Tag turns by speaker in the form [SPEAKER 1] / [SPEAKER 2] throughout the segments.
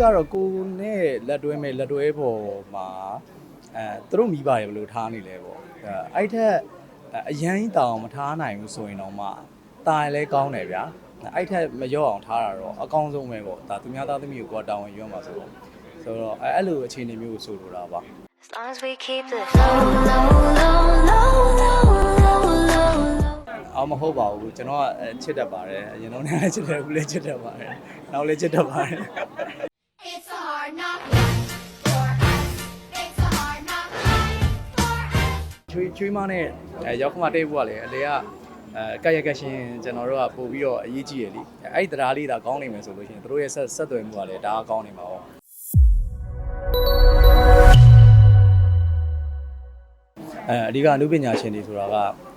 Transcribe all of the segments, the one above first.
[SPEAKER 1] ကတော့ကိုနဲ့လက်တွဲမဲ့လက်တွဲပေါ်မှာအဲသူတို့မိပါတယ်ဘယ်လိုထားနေလဲပေါ့အဲအဲ့ထက်အရန်တောင်မထားနိုင်ဘူးဆိုရင်တော့မှတာရင်လဲကောင်းတယ်ဗျာအဲ့ထက်မရော့အောင်ထားတာတော့အကောင်းဆုံးပဲပေါ့ဒါသူများသားသမီးကိုကတောင်းဝင်ရွံ့ပါဆိုတော့ဆိုတော့အဲ့လိုအခြေအနေမျိုးကိုဆိုလိုတာပါ
[SPEAKER 2] As long as we keep the flow low low low low low low
[SPEAKER 1] အော်မဟုတ်ပါဘူးကျွန်တော်ကချစ်တတ်ပါတယ်အရင်တော့လည်းချစ်တယ်အခုလည်းချစ်တတ်ပါတယ်နောက်လည်းချစ်တတ်ပါတယ် ချွေးချွေးမနဲ့အဲရောက်ခမတိတ်ဖို့ကလည်းအလေကအဲကက်ရက်ကက်ရှင်ကျွန်တော်တို့ကပို့ပြီးတော့အရေးကြီးရလေအဲ့ဒီတရားလေးဒါကောင်းနိုင်မယ်ဆိုလို့ရှိရင်တို့ရဲ့ဆက်ဆက်သွယ်မှုကလည်းဒါကောင်းနေမှာပေါ့အဲအဓိကအနုပညာရှင်တွေဆိုတာက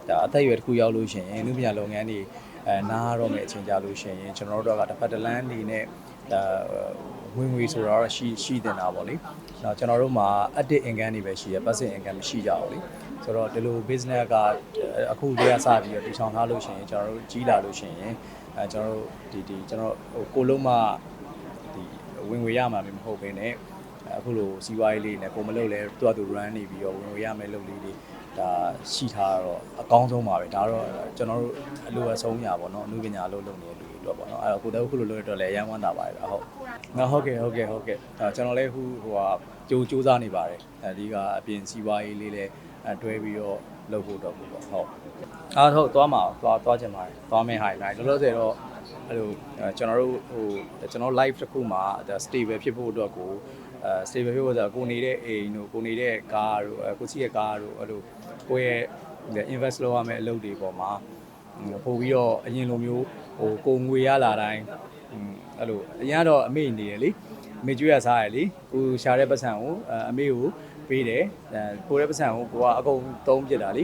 [SPEAKER 1] ဒါအသက်အရွယ်တစ်ခုရောက်လို့ရှိရင်အနုပညာလုပ်ငန်းတွေအဲနားရတော့မယ့်အချိန်ကြလို့ရှိရင်ကျွန်တော်တို့ကတစ်ဖက်တစ်လမ်းနေနဲ့ဒါဝင်ငွေဆိုတော့ရှိရှိတင်တာပေါ့လေ။တော့ကျွန်တော်တို့မှာ active income တွေပဲရှိရ passive income မရှိကြဘူးလေ။ ဆိုတော့ဒီလို business ကအခုတည်းကစပြီးတော့တည်ဆောင်ထားလို့ရှိရင်ကျွန်တော်တို့ကြီးလာလို့ရှိရင်အဲကျွန်တော်တို့ဒီဒီကျွန်တော်ဟိုကိုလုံးမဒီဝင်ငွေရမှာမဟုတ်ဘဲနဲ့အခုလိုစီးပွားရေးလေးနဲ့ကိုမလုပ်လဲတွတ်တူ run နေပြီးတော့ဝင်ငွေရမယ်လုပ်လေးတွေဒါရှိထားတော့အကောင်းဆုံးပါပဲဒါတော့ကျွန်တော်တို့အလိုအဆုံးညာပေါ့နော်အနုပညာလို့လုပ်နေတဲ့လူတွေအတွက်ပေါ့နော်အဲ့တော့ကိုတော့ခုလိုလုပ်ရတော့လည်းအရန်ဝမ်းသာပါတယ်ဗျဟုတ်ငါဟုတ်ကဲ့ဟုတ်ကဲ့ဟုတ်ကဲ့အဲကျွန်တော်လည်းခုဟိုဟာ ကြိုးစူးစမ်းနေပါတယ်အဲဒီကအပြင်စီးပွားရေးလေးလည်းအဲတွဲပြီးတော့လုပ်ဖို့တော့ပေါ့ဟုတ်အားဟုတ်သွားမှာသွားသွားချင်ပါတယ်သွားမယ်ဟာနိုင်လောလောဆယ်တော့အဲ့လိုအဲကျွန်တော်တို့ဟိုကျွန်တော် live တစ်ခုမှာဒါ stable ဖြစ်ဖို့အတွက်ကိုအဲ stable ဖြစ်ဖို့ဆိုတာကိုနေတဲ့အိမ်တို့ကိုနေတဲ့ကားတို့အဲကိုစီးရဲ့ကားတို့အဲ့လိုကိုယ့်ရဲ့ invest လုပ်ရမယ့်အလုပ်တွေပေါ်မှာပို့ပြီးတော့အရင်လိုမျိုးဟိုကိုငွေရလာတိုင်းအဲ့လိုအရင်ကတော့အမေနေရလေ အမေကျွေးရစားရလေကိုရှာတဲ့ပတ်စံကိုအမေကိုပေးတယ်အဲကိုတဲ့ပတ်စံကိုကိုကအကုန်သုံးပြစ်တာလေ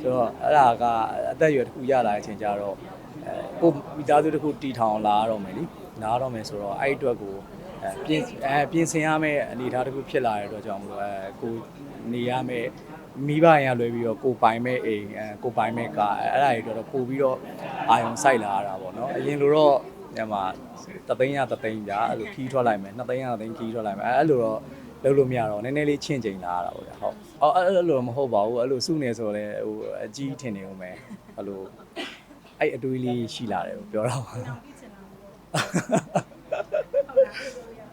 [SPEAKER 1] ဆိုတော့အဲ့ဒါကအသက်အရွယ်တစ်ခုရလာတဲ့အချိန်ကျတော့အဲကိုမိသားစုတစ်ခုတီထောင်လာရတော့မယ်လीလာရတော့မယ်ဆိုတော့အဲ့အတွက်ကိုအဲပြင်အဲပြင်ဆင်ရမယ့်အနေအထားတစ်ခုဖြစ်လာတဲ့အတွက်ကြောင့်မလို့အဲကိုနေရမယ့်မိဘရင်ကလွယ်ပြီးတော့ကိုပိုင်မဲ့အိမ်အဲကိုပိုင်မဲ့ကားအဲ့ဒါတွေတော့ပို့ပြီးတော့အာယုံစိုက်လာရတာပေါ့နော်အရင်လိုတော့ ညမှာတသိန်းရတသိန်းပြအဲ့လိုခီးထွက်လိုက်မယ်နှစ်သိန်းရနှစ်သိန်းခီးထွက်လိုက်မယ်အဲ့လိုတော့လုပ်လို့မရတော့နည်းနည်းလေးချင့်ချိန်လာရတာပေါ့ဗျာဟုတ်အော်အဲ့လိုတော့မဟုတ်ပါဘူးအဲ့လိုစုနေဆိုတော့ဟိုအကြီးထင်နေဦးမယ်အဲ့လိုအဲ့အတွေးလေးရှိလာတယ်ပြောတာပါ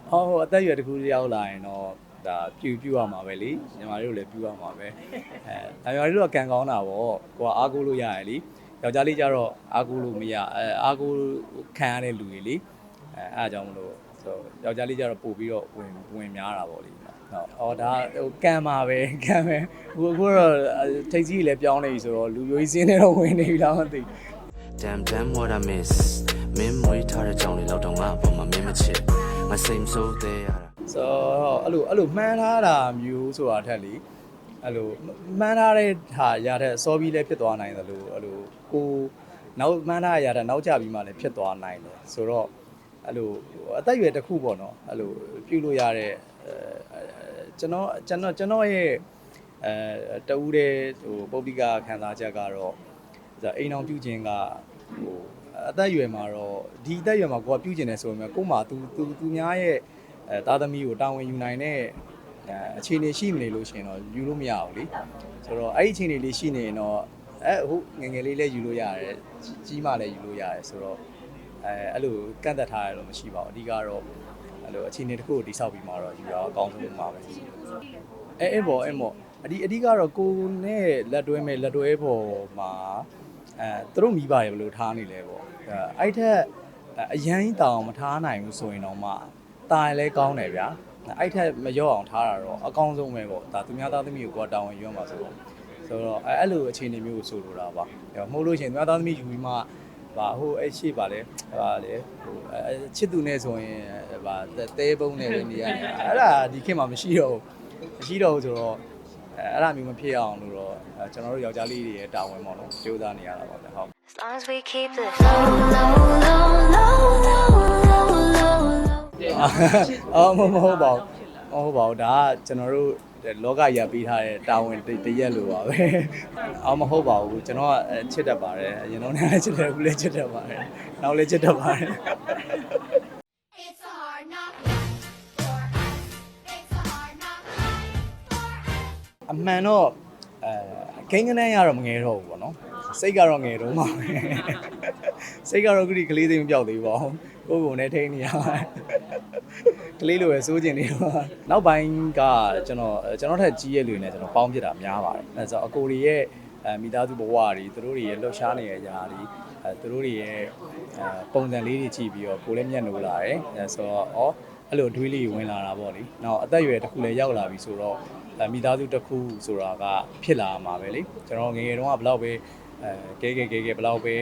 [SPEAKER 1] ဟောအသက်အရွယ်တစ်ခုရောက်လာရင်တော့ဒါပြူပြူရမှာပဲလေညီမတို့လည်းပြူရမှာပဲအဲဒါညီမတို့ကကံကောင်းတာပေါ့ကိုကအားကိုးလို့ရရလေ ယောက်ျားလေးကြတော့အားကိုးလို့မရအဲအားကိုးခံရတဲ့လူတွေလေအဲအားကြောင့်မလို့ဆိုယောက်ျားလေးကြတော့ပို့ပြီးတော့ဝင်ဝင်များတာပေါ့လေဟုတ်အော်ဒါဟိုကံပါပဲကံပဲအခုအခုတော့ထိတ်ကြီးလည်းပြောင်းနေပြီဆိုတော့လူမျိုးကြီးစင်းနေတော့ဝင်နေပြီလားမသိဘူး
[SPEAKER 3] Damn damn what I miss မင်းမွေးထားတဲ့ကြောင်လေးတော့တော့ငါအပေါ်မှာမင်းမချစ်ငါစိတ်ဆိုးသေးရတာ
[SPEAKER 1] ဆိုတော့အဲ့လိုအဲ့လိုမှန်းထားတာမျိုးဆိုတာထက်လေ အဲ့လိုမှန်းထားတဲ့ဟာရတဲ့စောပြီးလည်းဖြစ်သွားနိုင်တယ်လို့အဲ့လိုကိုနောက်မှန်းထားရတဲ့နောက်ကျပြီးမှလည်းဖြစ်သွားနိုင်တယ်ဆိုတော့အဲ့လိုအသက်အရွယ်တစ်ခုပေါ့နော်အဲ့လိုပြုလို့ရတဲ့အဲကျွန်တော်ကျွန်တော်ကျွန်တော်ရဲ့အဲတူးတဲ့ဟိုပုပ္ပိကခံစားချက်ကတော့အိမ်အောင်ပြုခြင်းကဟိုအသက်အရွယ်မှာတော့ဒီအသက်အရွယ်မှာကိုကပြုခြင်းတယ်ဆိုပေမဲ့ကို့မှာ तू तू သူများရဲ့အဲသားသမီးကိုတာဝန်ယူနိုင်တဲ့ အဲအခြေအနေရှိမနေလို့ရှင်တော့ယူလို့မရဘူးလေဆိုတော့အဲ့ဒီအခြေအနေလေးရှိနေရင်တော့အဲဟုတ်ငငယ်လေးလည်းယူလို့ရတယ်ကြီးမှလည်းယူလို့ရတယ်ဆိုတော့အဲအဲ့လိုကန့်သက်ထားရတော့မရှိပါဘူးအဓိကတော့အဲ့လိုအခြေအနေတစ်ခုကိုတိဆောက်ပြီးမှတော့ယူရအောင်အကောင်းဆုံးမှာပဲအဲအဲ့ပေါ်အဲ့ပေါ်အဒီအဓိကတော့ကိုနဲ့လက်တွဲမဲ့လက်တွဲပေါ်မှာအဲသူတို့မိပါတယ်ဘယ်လိုထားနေလဲပေါ့အဲ့ထက်အရန်တောင်မထားနိုင်ဘူးဆိုရင်တော့မှတာရင်လဲကောင်းတယ်ဗျာ အဲ့ထက်မရော့အောင်ထားတာတော့အကောင်းဆုံးပဲပေါ့ဒါသူများသားသမီးကိုကိုယ်တောင်းဝင်ရွတ်မှာဆိုတော့ဆိုတော့အဲ့အဲ့လိုအခြေအနေမျိုးကိုဆိုလိုတာပါမဟုတ်လို့ရှိရင်သူများသားသမီးယူပြီးမှဗာဟိုအဲ့ရှိပါလေဗာလေဟိုချစ်သူနဲ့ဆိုရင်ဗာတဲပုံးနဲ့ပဲနေရတယ်အဲ့ဒါဒီခေတ်မှာမရှိတော့ဘူးမရှိတော့ဘူးဆိုတော့အဲ့ဒါမျိုးမဖြစ်အောင်လို့တော့ကျွန်တော်တို့ယောက်ျားလေးတွေရဲ့တာဝန်ပေါ့နော်ကြိုးစားနေရတာပါဗျဟုတ်
[SPEAKER 2] As long as we keep the low, low, low, low, low, low, low, တယ်
[SPEAKER 1] အော်မဟုတ်ပါဘူးမဟုတ်ပါဘူးဒါကကျွန်တော်တို့လောကရပေးထားတဲ့တာဝန်တရက်လိုပါပဲအော်မဟုတ်ပါဘူးကျွန်တော်ကချစ်တတ်ပါတယ်အရင်တော့လည်းချစ်တယ်အခုလည်းချစ်တတ်ပါတယ်နောက်လည်းချစ်တတ်ပါတယ်အမှန်တော့အဲဂိမ်းကနန်းရတော့မငယ်တော့ဘူးပေါ့နော်စိတ်ကတော့ငယ်တော့မှာပဲစိတ်ကတော့ခုဒီကလေးသိမ်းမပြောက်သေးပါဘူးကိုယ်ပုံနဲ့ထိန်းနေရပါတယ် ကလေးလိုပဲစိုးကျင်နေတော့နောက်ပိုင်းကကျွန်တော်ကျွန်တော်ထက်ကြီးရဲ့လူတွေနဲ့ကျွန်တော်ပေါင်းပြစ်တာများပါတယ်အဲဆိုတော့အကိုတွေရဲ့အဲမိသားစုဘဝတွေသူတို့တွေရဲ့လှုပ်ရှားနေတဲ့ຢာတွေအဲသူတို့တွေရဲ့အဲပုံစံလေးတွေကြည့်ပြီးတော့ကိုယ်လည်းမျက်နှာလာတယ်အဲဆိုတော့ဩအဲ့လိုတွေးလေးဝင်လာတာပေါ့လေနောက်အသက်အရွယ်တစ်ခုလည်းရောက်လာပြီဆိုတော့အဲမိသားစုတစ်ခုဆိုတာကဖြစ်လာမှာပဲလေကျွန်တော်ငယ်ငယ်တုန်းကဘယ်လောက်ပဲအဲကဲကဲကဲကဲဘယ်လောက်ပဲ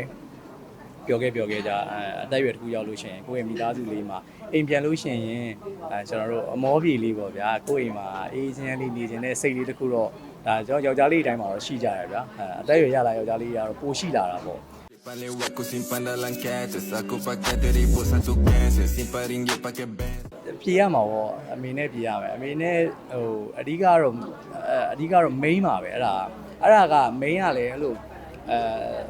[SPEAKER 1] ပျော်ခဲ့ပျော်ခဲ့ကြအဲအသက်အရွယ်တစ်ခုရောက်လို့ရှိရင်ကိုယ့်ရဲ့မိသားစုလေးမှာအိမ်ပြန်လို့ရှိရင်အဲကျွန်တော်တို့အမောပြေလေးပေါ့ဗျာကိုယ့်အိမ်မှာအေးချမ်းလေးနေခြင်းနဲ့စိတ်လေးတစ်ခုတော့ဒါကျွန်တော်ယောက်ျားလေးအတိုင်းမှာတော့ရှိကြရဗျာအဲအသက်အရွယ်ရလာယောက်ျားလေးကတော့ပိုရှိလာတာပေါ့
[SPEAKER 4] Vale hueco sin panda la enquete Saco paquete de riposa tu pense Sin paringue pa' que ven
[SPEAKER 1] ပြေးရမှာပေါ့အမေနဲ့ပြေးရမယ်အမေနဲ့ဟိုအဓိကတော့အဲအဓိကတော့ main ပါပဲအဲ့ဒါအဲ့ဒါက main ကလည်းအဲ့လို အဲ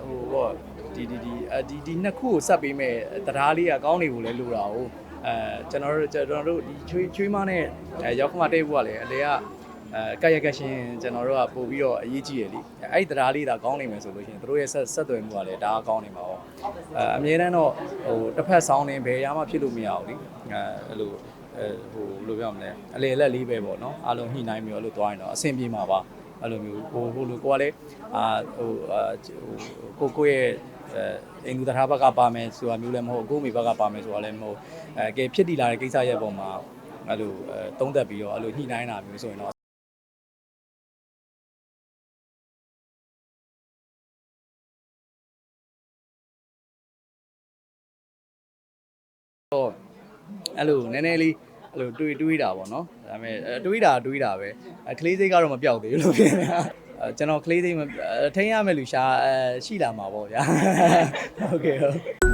[SPEAKER 1] ဟိုပေါ့ဒီဒီဒီအဒီဒီနှစ်ခုကိုစပ်ပေးမဲ့တရားလေးကကောင်းနေဖို့လဲလိုတာဟုတ်အဲကျွန်တော်တို့ကျွန်တော်တို့ဒီချွေးချွေးမနဲ့အဲရောက်ခမတိတ်ဖို့ကလည်းအလေကအဲကရကရှင်ကျွန်တော်တို့ကပို့ပြီးတော့အရေးကြီးရလीအဲ့ဒီတရားလေးဒါကောင်းနေမယ်ဆိုလို့ရှိရင်တို့ရဲ့ဆက်ဆက်သွယ်မှုကလည်းဒါကောင်းနေမှာပေါ့အဲအမြဲတမ်းတော့ဟိုတစ်ဖက်ဆောင်းနေဘယ်ရမှဖြစ်လို့မရဘူးလीအဲအဲ့လိုအဲဟိုဘယ်လိုပြောမလဲအလေလက်လေးပဲပေါ့နော်အားလုံးညှိနှိုင်းပြီးတော့အဲ့လိုသွားရင်တော့အဆင်ပြေမှာပါ အဲ့လိုမျိုးဟိုဟိုလိုကိုကလည်းအာဟိုအာဟိုကိုကိုရဲ့အဲအင်ဒူတထားဘက်ကပါမယ်ဆိုတာမျိုးလည်းမဟုတ်ကိုမိဘက်ကပါမယ်ဆိုတာလည်းမဟုတ်အဲကဲဖြစ်တည်လာတဲ့ကိစ္စရဲ့ပုံမှာအဲ့လိုအဲတုံးသက်ပြီးတော့အဲ့လိုညှိနှိုင်းတာမျိုးဆိုရင်တော့တော့အဲ့လိုနည်းနည်းလေး အဲ့လိုတွေးတွေးတာပေါ့နော်ဒါပေမဲ့အဲတွေးတာတွေးတာပဲအဲကလေးစိတ်ကတော့မပြောက်သေးဘူးလို့ပြောနေတာအဲကျွန်တော်ကလေးစိတ်မအဲထိန်းရမယ်လူရှာအဲရှိလာမှာပေါ့ဗျာဟုတ်ကဲ့ဟုတ်